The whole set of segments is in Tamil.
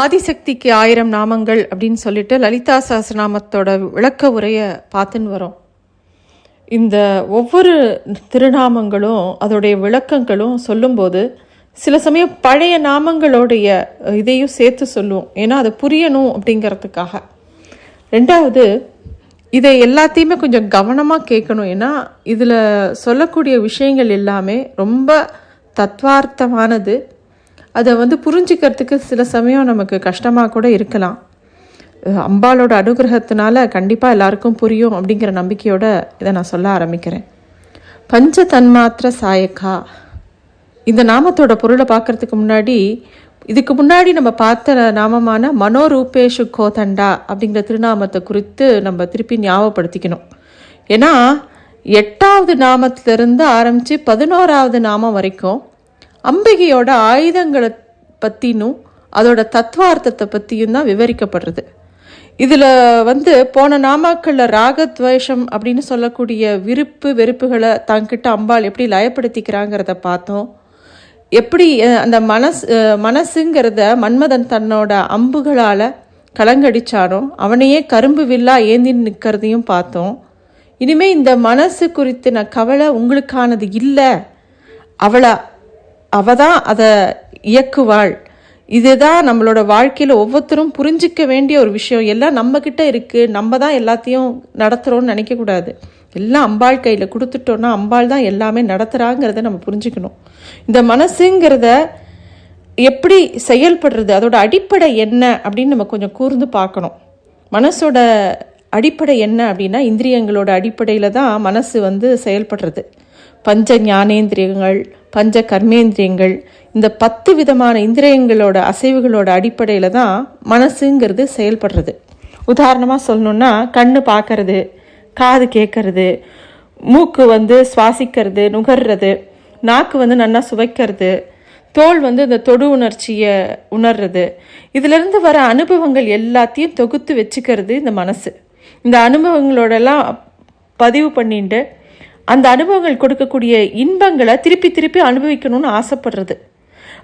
ஆதிசக்திக்கு ஆயிரம் நாமங்கள் அப்படின்னு சொல்லிட்டு லலிதா சஹஸ்ரநாமத்தோட விளக்க உரையை பார்த்துன்னு வரோம். இந்த ஒவ்வொரு திருநாமங்களும் அதோடைய விளக்கங்களும் சொல்லும்போது சில சமயம் பழைய நாமங்களுடைய இதையும் சேர்த்து சொல்லுவோம். ஏன்னா அதை புரியணும் அப்படிங்கிறதுக்காக. ரெண்டாவது இதை எல்லாத்தையுமே கொஞ்சம் கவனமாக கேட்கணும். ஏன்னா இதில் சொல்லக்கூடிய விஷயங்கள் எல்லாமே ரொம்ப தத்வார்த்தமானது. அதை வந்து புரிஞ்சுக்கிறதுக்கு சில சமயம் நமக்கு கஷ்டமாக கூட இருக்கலாம். அம்பாலோட அனுகிரகத்தினால கண்டிப்பாக எல்லாருக்கும் புரியும் அப்படிங்கிற நம்பிக்கையோட இதை நான் சொல்ல ஆரம்பிக்கிறேன். பஞ்ச தன்மாத்திர சாயக்கா. இந்த நாமத்தோட பொருளை பார்க்கறதுக்கு முன்னாடி இதுக்கு முன்னாடி நம்ம பார்த்த நாமமான மனோரூபேஷு கோதண்டா அப்படிங்கிற திருநாமத்தை குறித்து நம்ம திருப்பி ஞாபகப்படுத்திக்கணும். ஏன்னா எட்டாவது நாமத்திலிருந்து ஆரம்பித்து பதினோராவது நாமம் வரைக்கும் அம்பிகையோட ஆயுதங்களை பற்றினும் அதோட தத்துவார்த்தத்தை பற்றியும் தான் விவரிக்கப்படுறது. இதில் வந்து போன நாமாக்களில் ராகத்வேஷம் அப்படின்னு சொல்லக்கூடிய விருப்பு வெறுப்புகளை தங்கிட்ட அம்பாள் எப்படி லயப்படுத்திக்கிறாங்கிறத பார்த்தோம். எப்படி அந்த மனசு மனசுங்கிறத மன்மதன் தன்னோட அம்புகளால் கலங்கடிச்சானோ அவனையே கரும்பு வில்லா ஏந்தி நிற்கிறதையும் பார்த்தோம். இனிமே இந்த மனசு குறித்தின கவலை உங்களுக்கானது இல்லை. அவளை அவ தான் அதை இயக்குவாள். இதுதான் நம்மளோட வாழ்க்கையில் ஒவ்வொருத்தரும் புரிஞ்சிக்க வேண்டிய ஒரு விஷயம். எல்லாம் நம்மக்கிட்ட இருக்குது நம்ம தான் எல்லாத்தையும் நடத்துகிறோம்னு நினைக்கக்கூடாது. எல்லாம் அம்பாள் கையில் கொடுத்துட்டோன்னா அம்பாள் தான் எல்லாமே நடத்துகிறாங்கிறத நம்ம புரிஞ்சுக்கணும். இந்த மனசுங்கிறத எப்படி செயல்படுறது? அதோட அடிப்படை என்ன அப்படின்னு நம்ம கொஞ்சம் கூர்ந்து பார்க்கணும். மனசோட அடிப்படை என்ன அப்படின்னா இந்திரியங்களோட அடிப்படையில் தான் மனசு வந்து செயல்படுறது. பஞ்ச ஞானேந்திரியங்கள் பஞ்ச கர்மேந்திரியங்கள் இந்த பத்து விதமான இந்திரியங்களோட அசைவுகளோட அடிப்படையில் தான் மனசுங்கிறது செயல்படுறது. உதாரணமாக சொல்லணுன்னா கண்ணு பார்க்கறது காது கேட்கறது மூக்கு வந்து சுவாசிக்கிறது நுகர்றது நாக்கு வந்து நல்லா சுவைக்கிறது தோல் வந்து இந்த தொடு உணர்ச்சியை உணர்றது. இதிலிருந்து வர அனுபவங்கள் எல்லாத்தையும் தொகுத்து வச்சுக்கிறது இந்த மனசு. இந்த அனுபவங்களோடெல்லாம் பதிவு பண்ணிட்டு அந்த அனுபவங்கள் கொடுக்கக்கூடிய இன்பங்களை திருப்பி திருப்பி அனுபவிக்கணும்னு ஆசைப்படுறது.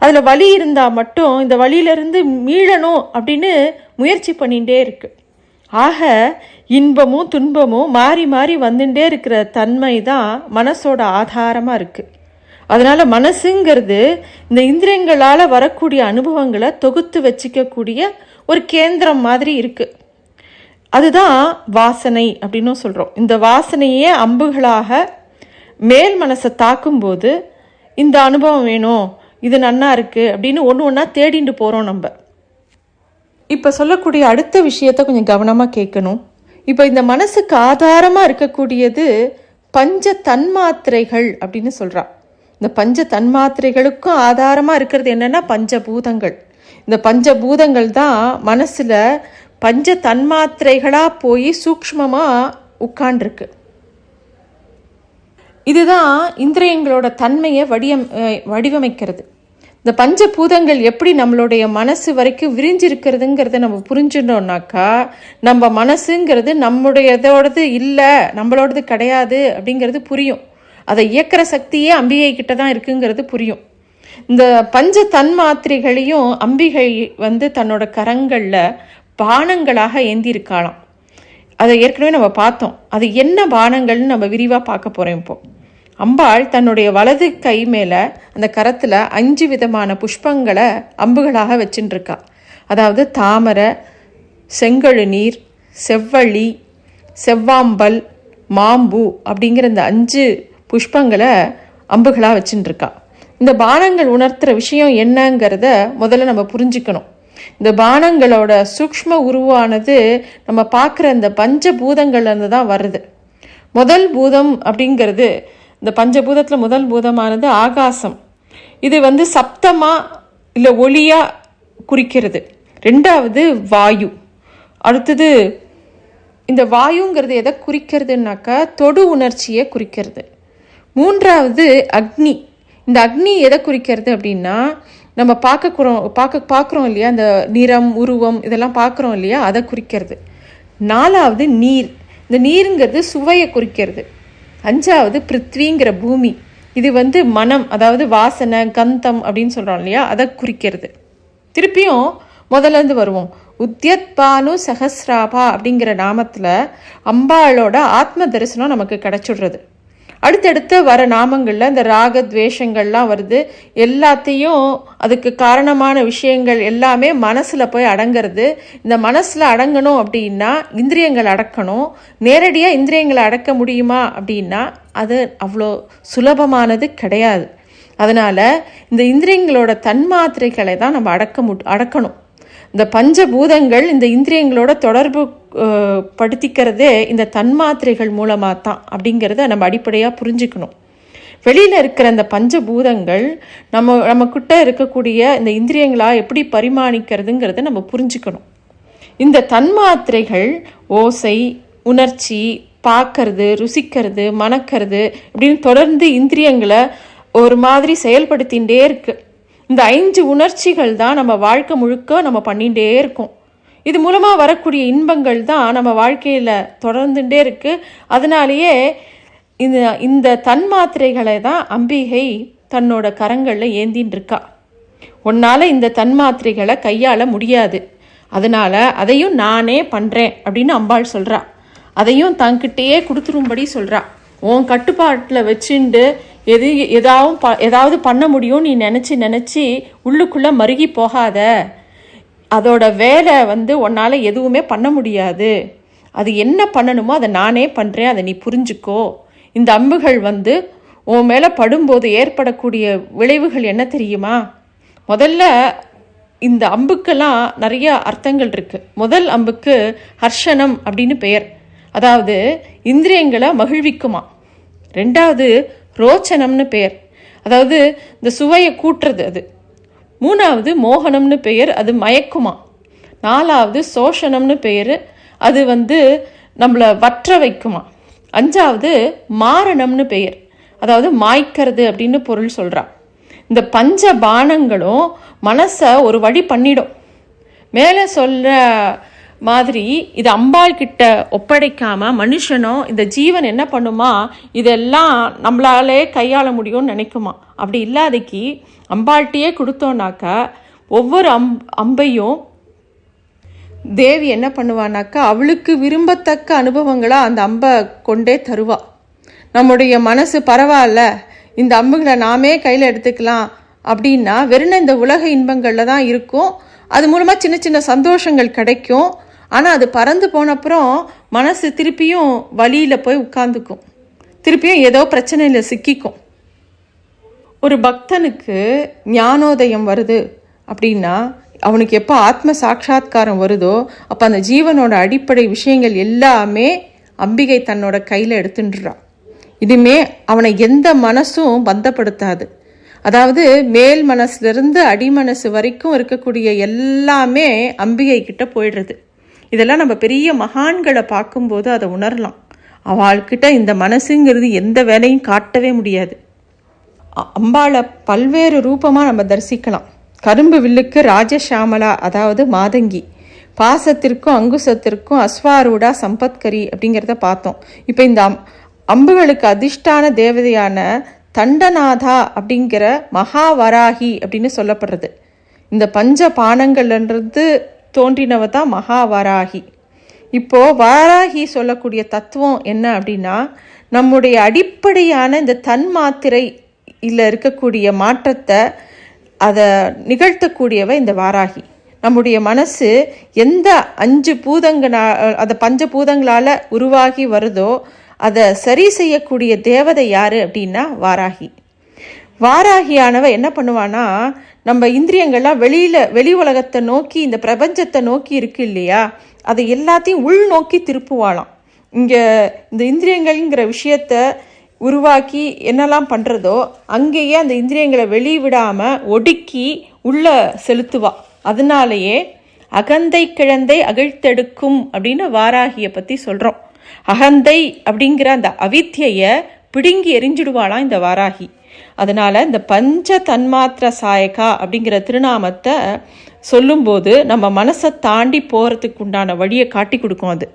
அதில் வலி இருந்தால் மட்டும் இந்த வலியிலிருந்து மீளணும் அப்படின்னு முயற்சி பண்ணிகிட்டே இருக்கு. ஆக இன்பமும் துன்பமும் மாறி மாறி வந்துட்டே இருக்கிற தன்மை தான் மனசோட ஆதாரமாக இருக்குது அதனால் மனசுங்கிறது இந்த இந்திரியங்களால் வரக்கூடிய அனுபவங்களை தொகுத்து வச்சிக்கக்கூடிய ஒரு கேந்திரம் மாதிரி இருக்குது அதுதான் வாசனை அப்படின்னும் சொல்கிறோம் இந்த வாசனையே அம்புகளாக மேல் மனசை தாக்கும்போது இந்த அனுபவம் வேணும் இது நன்னா இருக்குது அப்படின்னு ஒன்று ஒன்றா தேடிட்டு போகிறோம் நம்ம. இப்போ சொல்லக்கூடிய அடுத்த விஷயத்த கொஞ்சம் கவனமாக கேட்கணும். இப்போ இந்த மனசுக்கு ஆதாரமாக இருக்கக்கூடியது பஞ்ச தன்மாத்திரைகள் அப்படின்னு சொல்கிறான் இந்த பஞ்ச தன்மாத்திரைகளுக்கும் ஆதாரமாக இருக்கிறது என்னென்னா பஞ்சபூதங்கள். இந்த பஞ்சபூதங்கள் தான் மனசில் பஞ்ச தன்மாத்திரைகளாக போய் சூக்ஷ்மமாக உட்காண்டிருக்கு இதுதான் இந்திரியங்களோட தன்மையை வடிவம் வடிவமைக்கிறது. இந்த பஞ்ச பூதங்கள் எப்படி நம்மளுடைய மனசு வரைக்கும் விரிஞ்சிருக்கிறதுங்கிறத நம்ம புரிஞ்சிட்டோம்னாக்கா நம்ம மனசுங்கிறது நம்முடையதோடது இல்லை நம்மளோடது கிடையாது அப்படிங்கிறது புரியும். அதை இயக்கிற சக்தியே அம்பிகை கிட்ட தான் இருக்குங்கிறது புரியும். இந்த பஞ்ச தன்மாத்திரைகளையும் அம்பிகை வந்து தன்னோட கரங்களில் பானங்களாக ஏந்தியிருக்காளாம் அதை ஏற்கனவே நம்ம பார்த்தோம். அது என்ன பானங்கள்னு நம்ம விரிவாக பார்க்க போகிறோம் இப்போ. அம்பாள் தன்னுடைய வலது கை மேலே அந்த கரத்தில் அஞ்சு விதமான புஷ்பங்களை அம்புகளாக வச்சுட்டுருக்கா அதாவது தாமரை செங்கழு நீர் செவ்வழி செவ்வாம்பல் மாம்பு அப்படிங்கிற இந்த அஞ்சு புஷ்பங்களை அம்புகளாக வச்சுட்டுருக்கா இந்த பானங்கள் உணர்த்துற விஷயம் என்னங்கிறத முதல்ல நம்ம புரிஞ்சுக்கணும். இந்த பானங்களோட சூக்ஷ்ம உருவானது நம்ம பார்க்குற இந்த பஞ்சபூதங்கள்லேருந்து தான் வருது. முதல் பூதம் அப்படிங்கிறது இந்த பஞ்சபூதத்தில் முதல் பூதமானது ஆகாசம். இது வந்து சப்தமா இல்லை ஒளியா குறிக்கிறது. ரெண்டாவது வாயு. அடுத்தது இந்த வாயுங்கிறது எதை குறிக்கிறதுனாக்கா தொடு உணர்ச்சியை குறிக்கிறது. மூன்றாவது அக்னி. இந்த அக்னி எதை குறிக்கிறது அப்படின்னா நம்ம பார்க்கக்குறோம் பார்க்க பார்க்குறோம் இல்லையா? அந்த நிறம் உருவம் இதெல்லாம் பார்க்குறோம் இல்லையா? அதை குறிக்கிறது. நாலாவது நீர். இந்த நீருங்கிறது சுவையை குறிக்கிறது. அஞ்சாவது பிருத்விங்கிற பூமி. இது வந்து மனம் அதாவது வாசனை கந்தம் அப்படின்னு சொல்கிறோம் இல்லையா? அதை குறிக்கிறது. திருப்பியும் முதல்ல இருந்து வருவோம். உத்யத் பானு சஹஸ்ராபா அப்படிங்கிற நாமத்தில் அம்பாளோட ஆத்ம தரிசனம் நமக்கு கிடச்சிடுறது. அடுத்தடுத்து வர நாமங்களில் இந்த ராக துவேஷங்கள்லாம் வருது. எல்லாத்தையும் அதுக்கு காரணமான விஷயங்கள் எல்லாமே மனசில் போய் அடங்கிறது. இந்த மனசில் அடங்கணும் அப்படின்னா இந்திரியங்கள் அடக்கணும். நேரடியாக இந்திரியங்களை அடக்க முடியுமா அப்படின்னா அது அவ்வளோ சுலபமானது கிடையாது. அதனால் இந்த இந்திரியங்களோட தன்மாத்திரைகளை தான் நம்ம அடக்க மு அடக்கணும். இந்த பஞ்சபூதங்கள் இந்த இந்திரியங்களோட தொடர்பு படுத்திக்கிறதே இந்த தன்மாத்திரைகள் மூலமாக தான் அப்படிங்கிறத நம்ம அடிப்படையாக புரிஞ்சுக்கணும். வெளியில் இருக்கிற அந்த பஞ்சபூதங்கள் நம்ம நம்மக்கிட்ட இருக்கக்கூடிய இந்த இந்திரியங்களாக எப்படி பரிமாணிக்கிறதுங்கிறத நம்ம புரிஞ்சுக்கணும். இந்த தன்மாத்திரைகள் ஓசை உணர்ச்சி பார்க்கறது ருசிக்கிறது மணக்கிறது இப்படின்னு தொடர்ந்து இந்திரியங்களை ஒரு மாதிரி செயல்படுத்திகிட்டே இருக்குது இந்த ஐந்து உணர்ச்சிகள் தான் நம்ம வாழ்க்கை முழுக்க நம்ம பண்ணிகிட்டே இருக்கோம். இது மூலமாக வரக்கூடிய இன்பங்கள் தான் நம்ம வாழ்க்கையில் தொடர்ந்துட்டே இருக்குது அதனாலேயே இந்த இந்த தன்மாத்திரைகளை தான் அம்பிகை தன்னோட கரங்களில் ஏந்தின்னு இருக்கா. உன்னால் இந்த தன்மாத்திரைகளை கையாள முடியாது. அதனால் அதையும் நானே பண்ணுறேன் அப்படின்னு அம்பாள் சொல்கிறா அதையும் தங்கிட்டேயே கொடுத்துரும்படி சொல்கிறா உன் கட்டுப்பாட்டில் வச்சுண்டு எது எதாவது ப ஏதாவது பண்ண முடியும் நீ நினச்சி நினச்சி உள்ளுக்குள்ளே மருகி போகாத. அதோட வேலை வந்து உன்னால் எதுவுமே பண்ண முடியாது. அது என்ன பண்ணணுமோ அதை நானே பண்ணுறேன் அதை நீ புரிஞ்சுக்கோ. இந்த அம்புகள் வந்து உன் மேலே படும்போது ஏற்படக்கூடிய விளைவுகள் என்ன தெரியுமா? முதல்ல இந்த அம்புக்கெல்லாம் நிறைய அர்த்தங்கள் இருக்குது முதல் அம்புக்கு ஹர்ஷனம் அப்படின்னு பெயர். அதாவது இந்திரியங்களை மகிழ்விக்குமா? ரெண்டாவது ரோச்சனம்னு பெயர். அதாவது இந்த சுவையை கூட்டுறது அது. மூணாவது மோகனம்னு பெயர் அது மயக்குமா. நாலாவது சோஷனம்னு பெயர் அது வந்து நம்மளை வற்ற வைக்குமா. அஞ்சாவது மாரணம்னு பெயர். அதாவது மாய்க்கிறது அப்படின்னு பொருள் சொல்கிறான் இந்த பஞ்ச பானங்களும் மனசை ஒரு வழி பண்ணிடும். மேலே சொல்கிற மாதிரி இது அம்பாள் கிட்ட ஒப்படைக்காம மனுஷனும் இந்த ஜீவன் என்ன பண்ணுமா? இதெல்லாம் நம்மளாலே கையாள முடியும்னு நினைக்குமா? அப்படி இல்லாதக்கு அம்பாள்கிட்டயே கொடுத்தோன்னாக்கா ஒவ்வொரு அம் அம்பையும் தேவி என்ன பண்ணுவானாக்கா அவளுக்கு விரும்பத்தக்க அனுபவங்களாக அந்த அம்பை கொண்டே தருவா. நம்முடைய மனசு பரவாயில்ல இந்த அம்புகளை நாமே கையில் எடுத்துக்கலாம் அப்படின்னா வெறும் இந்த உலக இன்பங்களில் தான் இருக்கும். அது மூலமாக சின்ன சின்ன சந்தோஷங்கள் கிடைக்கும். ஆனால் அது பறந்து போனப்புறம் மனசு திருப்பியும் வழியில் போய் உட்காந்துக்கும் திருப்பியும் ஏதோ பிரச்சனையில் சிக்கிக்கும். ஒரு பக்தனுக்கு ஞானோதயம் வருது அப்படின்னா அவனுக்கு எப்போ ஆத்ம சாட்சா்காரம் வருதோ அப்போ அந்த ஜீவனோட அடிப்படை விஷயங்கள் எல்லாமே அம்பிகை தன்னோட கையில் எடுத்துட்டுறான் இதுமே அவனை எந்த மனசும் பந்தப்படுத்தாது. அதாவது மேல் மனசுலேருந்து அடி மனசு வரைக்கும் இருக்கக்கூடிய எல்லாமே அம்பிகை கிட்ட போயிடுறது. இதெல்லாம் நம்ம பெரிய மகான்களை பார்க்கும்போது அதை உணரலாம். அவள்கிட்ட இந்த மனசுங்கிறது எந்த வேலையும் காட்டவே முடியாது. அம்பாளை பல்வேறு ரூபமாக நம்ம தரிசிக்கலாம். கரும்பு வில்லுக்கு ராஜஷாமலா அதாவது மாதங்கி. பாசத்திற்கும் அங்குசத்திற்கும் அஸ்வாரூடா சம்பத்கரி அப்படிங்கிறத பார்த்தோம். இப்போ இந்த அம் அம்புகளுக்கு அதிர்ஷ்டான தேவதையான தண்டநாதா அப்படிங்கிற மகாவராகி அப்படின்னு சொல்லப்படுறது. இந்த பஞ்ச பானங்கள்ன்றது தோன்றினவ தான் மகாவராகி. இப்போது வாராகி சொல்லக்கூடிய தத்துவம் என்ன அப்படின்னா நம்முடைய அடிப்படையான இந்த தன்மாத்திரை இல்லை இருக்கக்கூடிய மாற்றத்தை அதை நிகழ்த்தக்கூடியவ இந்த வாராகி. நம்முடைய மனசு எந்த அஞ்சு பூதங்கனா அதை பஞ்ச பூதங்களால் உருவாகி வருதோ அதை சரி செய்யக்கூடிய தேவதை யார் அப்படின்னா வாராகி. வாராகியானவ என்ன பண்ணுவானா நம்ம இந்திரியங்கள்லாம் வெளியில் வெளி உலகத்தை நோக்கி இந்த பிரபஞ்சத்தை நோக்கி இருக்கு இல்லையா? அதை எல்லாத்தையும் உள் நோக்கி திருப்புவாளாம். இங்கே இந்த இந்திரியங்கள்ங்கிற விஷயத்த உருவாக்கி என்னெல்லாம் பண்ணுறதோ அங்கேயே அந்த இந்திரியங்களை வெளிவிடாமல் ஒடுக்கி உள்ளே செலுத்துவா. அதனாலேயே அகந்தை கிழந்தை அகழ்த்தெடுக்கும் அப்படின்னு வாராகியை பற்றி சொல்கிறோம் அகந்தை அப்படிங்கிற அந்த அவித்தியை பிடுங்கி எரிஞ்சிடுவாளாம் இந்த வாராகி. அதனால் இந்த பஞ்ச தன்மாத்திர சாயகா அப்படிங்கிற திருநாமத்தை சொல்லும்போது நம்ம மனசை தாண்டி போகிறதுக்கு உண்டான வழியை காட்டி கொடுக்கும் அது.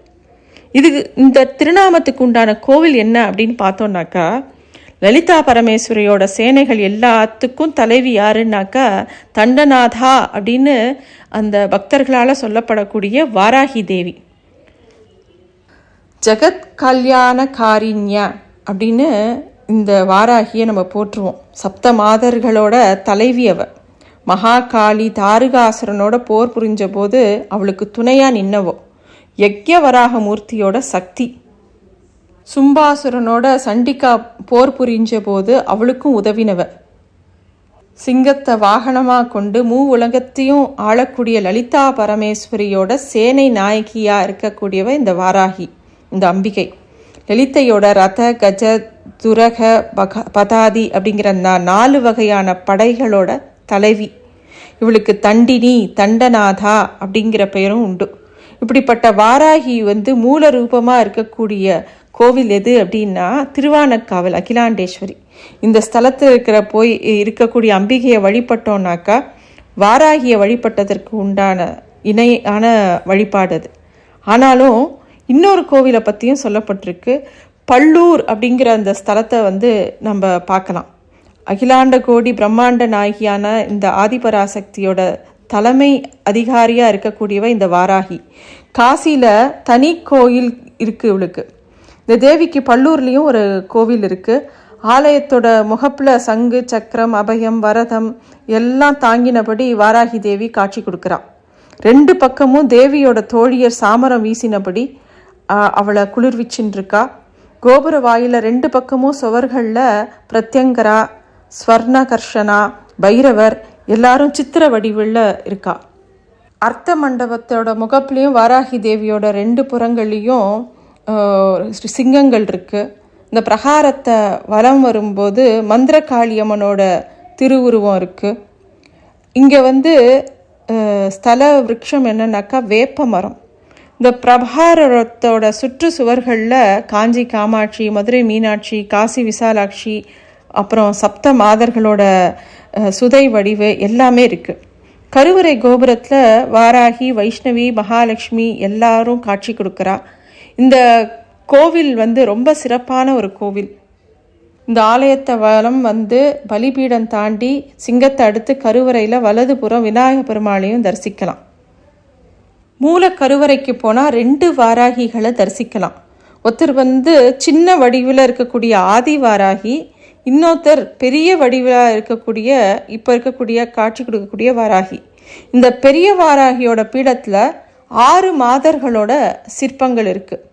இது இந்த திருநாமத்துக்கு உண்டான கோவில் என்ன அப்படின்னு பார்த்தோன்னாக்கா லலிதா பரமேஸ்வரியோட சேனைகள் எல்லாத்துக்கும் தலைவி யாருன்னாக்கா தண்டநாதா அப்படின்னு அந்த பக்தர்களால் சொல்லப்படக்கூடிய வாராகி தேவி. ஜெகத் கல்யாண காரிண்யா அப்படின்னு இந்த வாராகியை நம்ம போற்றுவோம். சப்த மாதர்களோட தலைவி அவ. மகாகாளி தாருகாசுரனோட போர் புரிஞ்ச போது அவளுக்கு துணையாக நின்னவோ. யக்ஞவராக மூர்த்தியோட சக்தி. சும்பாசுரனோட சண்டிகா போர் புரிஞ்ச போது அவளுக்கும் உதவினவ. சிங்கத்தை வாகனமாக கொண்டு மூ உலகத்தையும் ஆளக்கூடிய லலிதா பரமேஸ்வரியோட சேனை நாயகியாக இருக்கக்கூடியவ இந்த வாராகி. இந்த அம்பிகை. லலிதையோட ரத கஜ துரக பக பதாதி அப்படிங்கிற நாலு வகையான படைகளோட தலைவி. இவளுக்கு தண்டினி தண்டநாதா அப்படிங்கிற பெயரும் உண்டு. இப்படிப்பட்ட வாராகி வந்து மூல ரூபமாக இருக்கக்கூடிய கோவில் எது அப்படின்னா திருவானக்காவல் அகிலாண்டேஸ்வரி. இந்த ஸ்தலத்தில் இருக்கிற போய் இருக்கக்கூடிய அம்பிகையை வழிபட்டோம்னாக்கா வாராகியை வழிபட்டதற்கு உண்டான இணையான வழிபாடு அது. ஆனாலும் இன்னொரு கோவிலை பற்றியும் சொல்லப்பட்டிருக்கு. பல்லூர் அப்படிங்கிற அந்த ஸ்தலத்தை வந்து நம்ம பார்க்கலாம். அகிலாண்ட கோடி பிரம்மாண்ட நாயகியான இந்த ஆதிபராசக்தியோட தலைமை அதிகாரியாக இருக்கக்கூடியவ இந்த வாராகி. காசியில் தனி கோயில் இருக்குது இவளுக்கு. இந்த தேவிக்கு பல்லூர்லேயும் ஒரு கோவில் இருக்குது ஆலயத்தோட முகப்பில் சங்கு சக்கரம் அபயம் வரதம் எல்லாம் தாங்கினபடி வாராகி தேவி காட்சி கொடுக்குறான் ரெண்டு பக்கமும் தேவியோட தோழியர் சாமரம் வீசினபடி அவளை குளிர்விச்சுன்னு கோபுர வாயில ரெண்டு பக்கமும் சுவர்களில் பிரத்யங்கரா ஸ்வர்ணகர்ஷனா பைரவர் எல்லாரும் சித்திர வடிவில் இருக்கா. அர்த்த மண்டபத்தோட முகப்புலேயும் வாராகி தேவியோட ரெண்டு புறங்கள்லேயும் சிங்கங்கள் இருக்குது இந்த பிரகாரத்தை வலம் வரும்போது மந்திரகாளியம்மனோட திருவுருவம் இருக்குது இங்கே வந்து ஸ்தல விரக்ஷம் என்னன்னாக்கா வேப்ப மரம் இந்த பிரபாரத்தோட சுற்று சுவர்களில் காஞ்சி காமாட்சி மதுரை மீனாட்சி காசி விசாலாட்சி அப்புறம் சப்த மாதர்களோட சுதை வடிவு எல்லாமே இருக்குது கருவறை கோபுரத்தில் வாராகி வைஷ்ணவி மகாலட்சுமி எல்லாரும் காட்சி கொடுக்குறா. இந்த கோவில் வந்து ரொம்ப சிறப்பான ஒரு கோவில். இந்த ஆலயத்தை வலம் வந்து பலிபீடம் தாண்டி சிங்கத்தை அடுத்து கருவறையில் வலதுபுறம் விநாயகப் பெருமாளையும் தரிசிக்கலாம். மூலக்கருவறைக்கு போனால் ரெண்டு வாராகிகளை தரிசிக்கலாம். ஒருத்தர் வந்து சின்ன வடிவில் இருக்கக்கூடிய ஆதி வாராகி இன்னொருத்தர் பெரிய வடிவில் இருக்கக்கூடிய இப்போ இருக்கக்கூடிய காட்சி கொடுக்கக்கூடிய வாராகி. இந்த பெரிய வாராகியோட பீடத்தில் ஆறு மாதர்களோட சிற்பங்கள் இருக்குது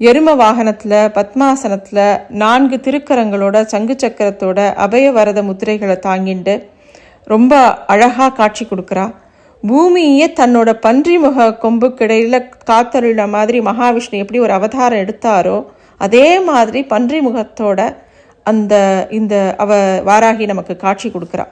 எரும வாகனத்தில் பத்மாசனத்தில் நான்கு திருக்கரங்களோட சங்கு சக்கரத்தோட அபய வரத முத்திரைகளை தாங்கிண்டு ரொம்ப அழகாக காட்சி கொடுக்குறா. பூமியே தன்னோட பன்றி முக கொம்புக்கிடையில் காத்தருள மாதிரி மகாவிஷ்ணு எப்படி ஒரு அவதாரம் எடுத்தாரோ அதே மாதிரி பன்றி முகத்தோட அந்த இந்த அவ வாராகி நமக்கு காட்சி கொடுக்குறா.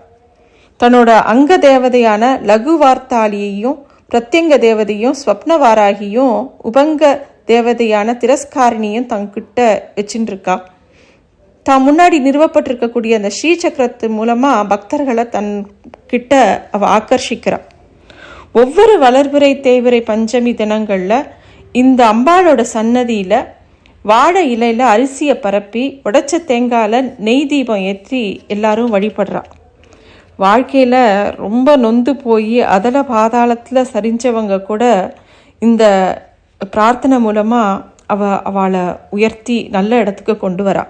தன்னோட அங்க தேவதையான லகு வார்த்தாலியையும் பிரத்யங்க தேவதையும் ஸ்வப்ன வாராகியும் உபங்க தேவதையான திரஸ்காரிணியும் தங்கிட்ட வச்சுட்டு இருக்கா தான் முன்னாடி நிறுவப்பட்டிருக்கக்கூடிய அந்த ஸ்ரீ சக்கரத்து பக்தர்களை தன் கிட்ட அவ ஆக்கர்ஷிக்கிறாள் ஒவ்வொரு வளர்பிறை தேவரை பஞ்சமி தினங்களில் இந்த அம்பாளோட சன்னதியில் வாழை இலையில் அரிசியை பரப்பி உடைச்ச தேங்காயில் நெய் தீபம் ஏற்றி எல்லாரும் வழிபடுறா. வாழ்க்கையில் ரொம்ப நொந்து போய் அதில் பாதாளத்தில் சரிஞ்சவங்க கூட இந்த பிரார்த்தனை மூலமாக அவ அவளை உயர்த்தி நல்ல இடத்துக்கு கொண்டு வரா.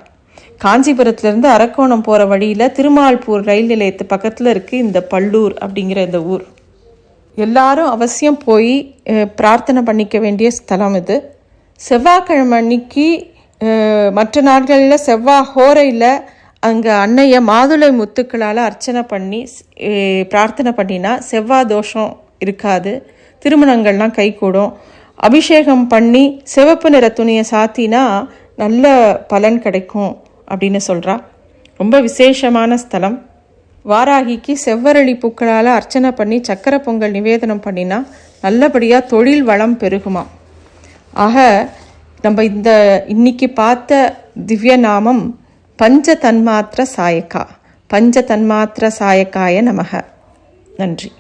காஞ்சிபுரத்துலேருந்து அரக்கோணம் போகிற வழியில் திருமால்பூர் ரயில் நிலையத்து பக்கத்தில் இருக்குது இந்த பல்லூர் அப்படிங்கிற இந்த ஊர். எல்லாரும் அவசியம் போய் பிரார்த்தனை பண்ணிக்க வேண்டிய ஸ்தலம் இது. செவ்வாய்க்கிழமை அன்னைக்கு மற்ற நாட்களில் செவ்வாய் ஹோரையில் அங்கே அன்னைய மாதுளை முத்துக்களால் அர்ச்சனை பண்ணி பிரார்த்தனை பண்ணினா செவ்வாய் தோஷம் இருக்காது. திருமணங்கள்லாம் கைகூடும். அபிஷேகம் பண்ணி சிவப்பு நிற துணியை சாத்தினா நல்ல பலன் கிடைக்கும் அப்படின்னு சொல்கிறா ரொம்ப விசேஷமான ஸ்தலம். வாராகிக்கு செவ்வரளி பூக்களால் அர்ச்சனை பண்ணி சக்கரை பொங்கல் நிவேதனம் பண்ணினா நல்லபடியாக தொழில் வளம் பெருகுமா? ஆக நம்ம இந்த இன்னைக்கு பார்த்த திவ்ய நாமம் பஞ்ச தன்மாத்திர சாயக்கா. பஞ்ச தன்மாத்திர சாயக்காய நமக. நன்றி.